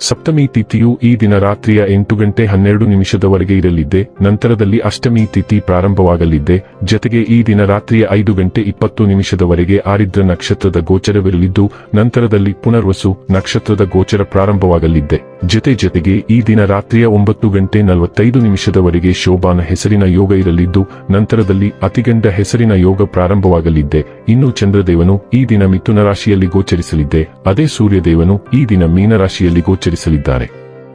ಸಪ್ತಮಿ ತಿಥಿಯು ಈ ದಿನ ರಾತ್ರಿಯ ಎಂಟು ಗಂಟೆ ಹನ್ನೆರಡು ನಿಮಿಷದವರೆಗೆ ಇರಲಿದ್ದೆ, ನಂತರದಲ್ಲಿ ಅಷ್ಟಮಿ ತಿಥಿ ಪ್ರಾರಂಭವಾಗಲಿದ್ದೆ, ಜೊತೆಗೆ ಈ ದಿನ ರಾತ್ರಿಯ ಐದು ಗಂಟೆ ಇಪ್ಪತ್ತು ನಿಮಿಷದವರೆಗೆ ಆರಿದ್ರ ನಕ್ಷತ್ರದ ಗೋಚರವಿರಲಿದ್ದು, ನಂತರದಲ್ಲಿ ಪುನರ್ವಸು ನಕ್ಷತ್ರದ ಗೋಚರ ಪ್ರಾರಂಭವಾಗಲಿದ್ದೆ. ಜತೆ ಜೊತೆಗೆ ಈ ದಿನ ರಾತ್ರಿಯ ಒಂಬತ್ತು ಗಂಟೆ ನಲವತ್ತೈದು ನಿಮಿಷದವರೆಗೆ ಶೋಭಾನ ಹೆಸರಿನ ಯೋಗ ಇರಲಿದ್ದು, ನಂತರದಲ್ಲಿ ಅತಿಗಂಡ ಹೆಸರಿನ ಯೋಗ ಪ್ರಾರಂಭವಾಗಲಿದ್ದೆ. ಇನ್ನು ಚಂದ್ರದೇವನು ಈ ದಿನ ಮಿಥುನ ರಾಶಿಯಲ್ಲಿ ಗೋಚರಿಸಲಿದ್ದೆ. ಅದೇ ಸೂರ್ಯದೇವನು ಈ ದಿನ ಮೀನ ರಾಶಿಯಲ್ಲಿ ಗೋಚರಿಸಲಿದ್ದಾರೆ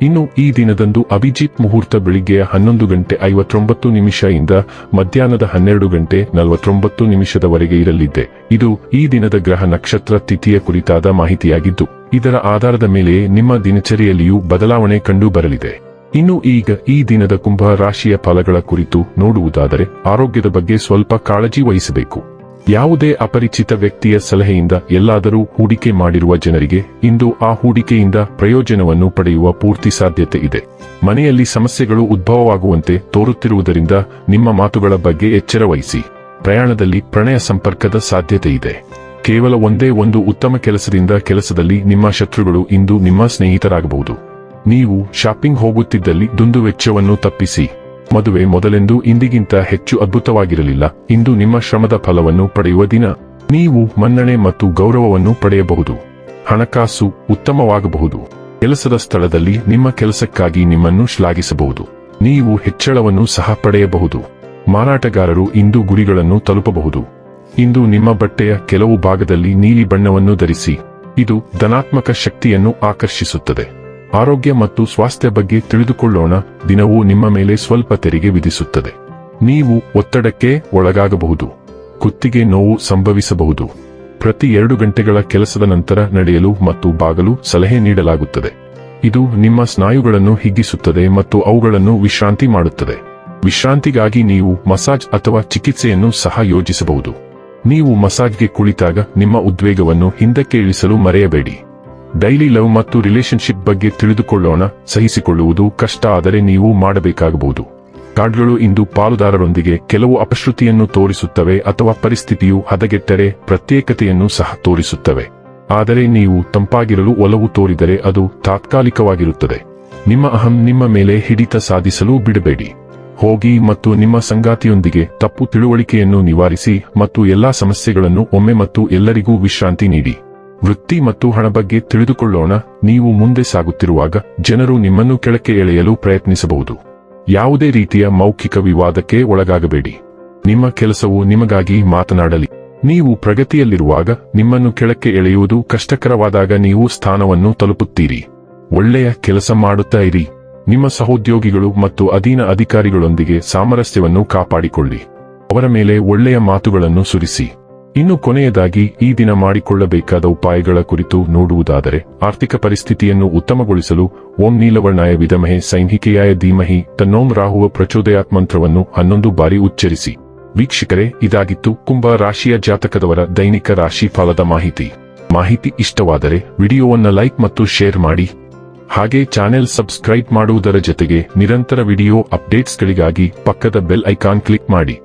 ಇನ್ನು ಈ ದಿನದಂದು ಅಭಿಜಿತ್ ಮುಹೂರ್ತ ಬೆಳಿಗ್ಗೆಯ ಹನ್ನೊಂದು ಗಂಟೆ ಐವತ್ತೊಂಬತ್ತು ನಿಮಿಷ ಇಂದ ಮಧ್ಯಾಹ್ನದ ಹನ್ನೆರಡು ಗಂಟೆ ನಲವತ್ತೊಂಬತ್ತು ನಿಮಿಷದವರೆಗೆ ಇರಲಿದೆ. ಇದು ಈ ದಿನದ ಗ್ರಹ ನಕ್ಷತ್ರ ತಿಥಿಯ ಕುರಿತಾದ ಮಾಹಿತಿಯಾಗಿದ್ದು, ಇದರ ಆಧಾರದ ಮೇಲೆ ನಿಮ್ಮ ದಿನಚರಿಯಲ್ಲಿಯೂ ಬದಲಾವಣೆ ಕಂಡು ಬರಲಿದೆ ಇನ್ನು ಈಗ ಈ ದಿನದ ಕುಂಭ ರಾಶಿಯ ಫಲಗಳ ಕುರಿತು ನೋಡುವುದಾದರೆ, ಆರೋಗ್ಯದ ಬಗ್ಗೆ ಸ್ವಲ್ಪ ಕಾಳಜಿ ವಹಿಸಬೇಕು. ಯಾವುದೇ ಅಪರಿಚಿತ ವ್ಯಕ್ತಿಯ ಸಲಹೆಯಿಂದ ಎಲ್ಲಾದರೂ ಹೂಡಿಕೆ ಮಾಡಿರುವ ಜನರಿಗೆ ಇಂದು ಆ ಹೂಡಿಕೆಯಿಂದ ಪ್ರಯೋಜನವನ್ನು ಪಡೆಯುವ ಪೂರ್ತಿ ಸಾಧ್ಯತೆ ಇದೆ. ಮನೆಯಲ್ಲಿ ಸಮಸ್ಯೆಗಳು ಉದ್ಭವವಾಗುವಂತೆ ತೋರುತ್ತಿರುವುದರಿಂದ ನಿಮ್ಮ ಮಾತುಗಳ ಬಗ್ಗೆ ಎಚ್ಚರ ವಹಿಸಿ. ಪ್ರಯಾಣದಲ್ಲಿ ಪ್ರಣಯ ಸಂಪರ್ಕದ ಸಾಧ್ಯತೆ ಇದೆ. ಕೇವಲ ಒಂದೇ ಒಂದು ಉತ್ತಮ ಕೆಲಸದಿಂದ ಕೆಲಸದಲ್ಲಿ ನಿಮ್ಮ ಶತ್ರುಗಳು ಇಂದು ನಿಮ್ಮ ಸ್ನೇಹಿತರಾಗಬಹುದು. ನೀವು ಶಾಪಿಂಗ್ ಹೋಗುತ್ತಿದ್ದಲ್ಲಿ ದುಂದು ವೆಚ್ಚವನ್ನು ತಪ್ಪಿಸಿ. ಮದುವೆ ಮೊದಲೆಂದು ಇಂದಿಗಿಂತ ಹೆಚ್ಚು ಅದ್ಭುತವಾಗಿರಲಿಲ್ಲ. ಇಂದು ನಿಮ್ಮ ಶ್ರಮದ ಫಲವನ್ನು ಪಡೆಯುವ ದಿನ. ನೀವು ಮನ್ನಣೆ ಮತ್ತು ಗೌರವವನ್ನು ಪಡೆಯಬಹುದು. ಹಣಕಾಸು ಉತ್ತಮವಾಗಬಹುದು. ಕೆಲಸದ ಸ್ಥಳದಲ್ಲಿ ನಿಮ್ಮ ಕೆಲಸಕ್ಕಾಗಿ ನಿಮ್ಮನ್ನು ಶ್ಲಾಘಿಸಬಹುದು. ನೀವು ಹೆಚ್ಚಳವನ್ನು ಸಹ ಪಡೆಯಬಹುದು. ಮಾರಾಟಗಾರರು ಇಂದು ಗುರಿಗಳನ್ನು ತಲುಪಬಹುದು. ಇಂದು ನಿಮ್ಮ ಬಟ್ಟೆಯ ಕೆಲವು ಭಾಗದಲ್ಲಿ ನೀಲಿ ಬಣ್ಣವನ್ನು ಧರಿಸಿ. ಇದು ಧನಾತ್ಮಕ ಶಕ್ತಿಯನ್ನು ಆಕರ್ಷಿಸುತ್ತದೆ. ಆರೋಗ್ಯ ಮತ್ತು ಸ್ವಾಸ್ಥ್ಯ ಬಗ್ಗೆ ತಿಳಿದುಕೊಳ್ಳೋಣ. ದಿನವೂ ನಿಮ್ಮ ಮೇಲೆ ಸ್ವಲ್ಪ ತೆರಿಗೆ ವಿಧಿಸುತ್ತದೆ. ನೀವು ಒತ್ತಡಕ್ಕೆ ಒಳಗಾಗಬಹುದು. ಕುತ್ತಿಗೆ ನೋವು ಸಂಭವಿಸಬಹುದು. ಪ್ರತಿ ಎರಡು ಗಂಟೆಗಳ ಕೆಲಸದ ನಂತರ ನಡೆಯಲು ಮತ್ತು ಬಾಗಲು ಸಲಹೆ ನೀಡಲಾಗುತ್ತದೆ. ಇದು ನಿಮ್ಮ ಸ್ನಾಯುಗಳನ್ನು ಹಿಗ್ಗಿಸುತ್ತದೆ ಮತ್ತು ಅವುಗಳನ್ನು ವಿಶ್ರಾಂತಿ ಮಾಡುತ್ತದೆ. ವಿಶ್ರಾಂತಿಗಾಗಿ ನೀವು ಮಸಾಜ್ ಅಥವಾ ಚಿಕಿತ್ಸೆಯನ್ನು ಸಹ ಯೋಜಿಸಬಹುದು. ನೀವು ಮಸಾಜ್ಗೆ ಕುಳಿತಾಗ ನಿಮ್ಮ ಉದ್ವೇಗವನ್ನು ಹಿಂದಕ್ಕೆ ಇಳಿಸಲು ಮರೆಯಬೇಡಿ. ಡೈಲಿ ಲವ್ ಮತ್ತು ರಿಲೇಶನ್ಶಿಪ್ ಬಗ್ಗೆ ತಿಳಿದುಕೊಳ್ಳೋಣ, ಸಹಿಸಿಕೊಳ್ಳುವುದು ಕಷ್ಟ ಆದರೆ ನೀವು ಮಾಡಬೇಕಾಗಬಹುದು. ಕಾರ್ಡ್ಗಳು ಇಂದು ಪಾಲುದಾರರೊಂದಿಗೆ ಕೆಲವು ಅಪಶ್ರುತಿಯನ್ನು ತೋರಿಸುತ್ತವೆ ಅಥವಾ ಪರಿಸ್ಥಿತಿಯು ಹದಗೆಟ್ಟರೆ ಪ್ರತ್ಯೇಕತೆಯನ್ನು ಸಹ ತೋರಿಸುತ್ತವೆ. ಆದರೆ ನೀವು ತಂಪಾಗಿರಲು ಒಲವು ತೋರಿದರೆ ಅದು ತಾತ್ಕಾಲಿಕವಾಗಿರುತ್ತದೆ. ನಿಮ್ಮ ಅಹಂ ನಿಮ್ಮ ಮೇಲೆ ಹಿಡಿತ ಸಾಧಿಸಲು ಬಿಡಬೇಡಿ. ಹೋಗಿ ಮತ್ತು ನಿಮ್ಮ ಸಂಗಾತಿಯೊಂದಿಗೆ ತಪ್ಪು ತಿಳುವಳಿಕೆಯನ್ನು ನಿವಾರಿಸಿ ಮತ್ತು ಎಲ್ಲಾ ಸಮಸ್ಯೆಗಳನ್ನು ಒಮ್ಮೆ ಮತ್ತು ಎಲ್ಲರಿಗೂ ವಿಶ್ರಾಂತಿ ನೀಡಿ. ವೃತ್ತಿ ಮತ್ತು ಹಣ ಬಗ್ಗೆ ತಿಳಿದುಕೊಳ್ಳೋಣ. ನೀವು ಮುಂದೆ ಸಾಗುತ್ತಿರುವಾಗ ಜನರು ನಿಮ್ಮನ್ನು ಕೆಳಕ್ಕೆ ಎಳೆಯಲು ಪ್ರಯತ್ನಿಸಬಹುದು. ಯಾವುದೇ ರೀತಿಯ ಮೌಖಿಕ ವಿವಾದಕ್ಕೆ ಒಳಗಾಗಬೇಡಿ. ನಿಮ್ಮ ಕೆಲಸವು ನಿಮಗಾಗಿ ಮಾತನಾಡಲಿ. ನೀವು ಪ್ರಗತಿಯಲ್ಲಿರುವಾಗ ನಿಮ್ಮನ್ನು ಕೆಳಕ್ಕೆ ಎಳೆಯುವುದು ಕಷ್ಟಕರವಾದಾಗ ನೀವು ಸ್ಥಾನವನ್ನು ತಲುಪುತ್ತೀರಿ. ಒಳ್ಳೆಯ ಕೆಲಸ ಮಾಡುತ್ತಾ ಇರಿ. ನಿಮ್ಮ ಸಹೋದ್ಯೋಗಿಗಳು ಮತ್ತು ಅಧೀನ ಅಧಿಕಾರಿಗಳೊಂದಿಗೆ ಸಾಮರಸ್ಯವನ್ನು ಕಾಪಾಡಿಕೊಳ್ಳಿ. ಅವರ ಮೇಲೆ ಒಳ್ಳೆಯ ಮಾತುಗಳನ್ನು ಸುರಿಸಿ. ಇನ್ನು ಕೊನೆಯದಾಗಿ ಈ ದಿನ ಮಾಡಿಕೊಳ್ಳಬೇಕಾದ ಉಪಾಯಗಳ ಕುರಿತು ನೋಡುವುದಾದರೆ, ಆರ್ಥಿಕ ಪರಿಸ್ಥಿತಿಯನ್ನು ಉತ್ತಮಗೊಳಿಸಲು ಓಂ ನೀಲವರ್ಣಾಯ ವಿಧಮಹೆ ಸೈನಿಕೆಯಾಯ ಧೀಮಹಿ ತನ್ನೋಂ ರಾಹುವ ಪ್ರಚೋದಯಾತ್ ಮಂತ್ರವನ್ನು ಹನ್ನೊಂದು ಬಾರಿ ಉಚ್ಚರಿಸಿ. ವೀಕ್ಷಕರೇ, ಇದಾಗಿತ್ತು ಕುಂಭ ರಾಶಿಯ ಜಾತಕದವರ ದೈನಿಕ ರಾಶಿ ಫಲದ ಮಾಹಿತಿ. ಮಾಹಿತಿ ಇಷ್ಟವಾದರೆ ವಿಡಿಯೋವನ್ನು ಲೈಕ್ ಮತ್ತು ಶೇರ್ ಮಾಡಿ. ಹಾಗೆ ಚಾನೆಲ್ ಸಬ್ಸ್ಕ್ರೈಬ್ ಮಾಡುವುದರ ಜೊತೆಗೆ ನಿರಂತರ ವಿಡಿಯೋ ಅಪ್ಡೇಟ್ಸ್ಗಳಿಗಾಗಿ ಪಕ್ಕದ ಬೆಲ್ ಐಕಾನ್ ಕ್ಲಿಕ್ ಮಾಡಿ.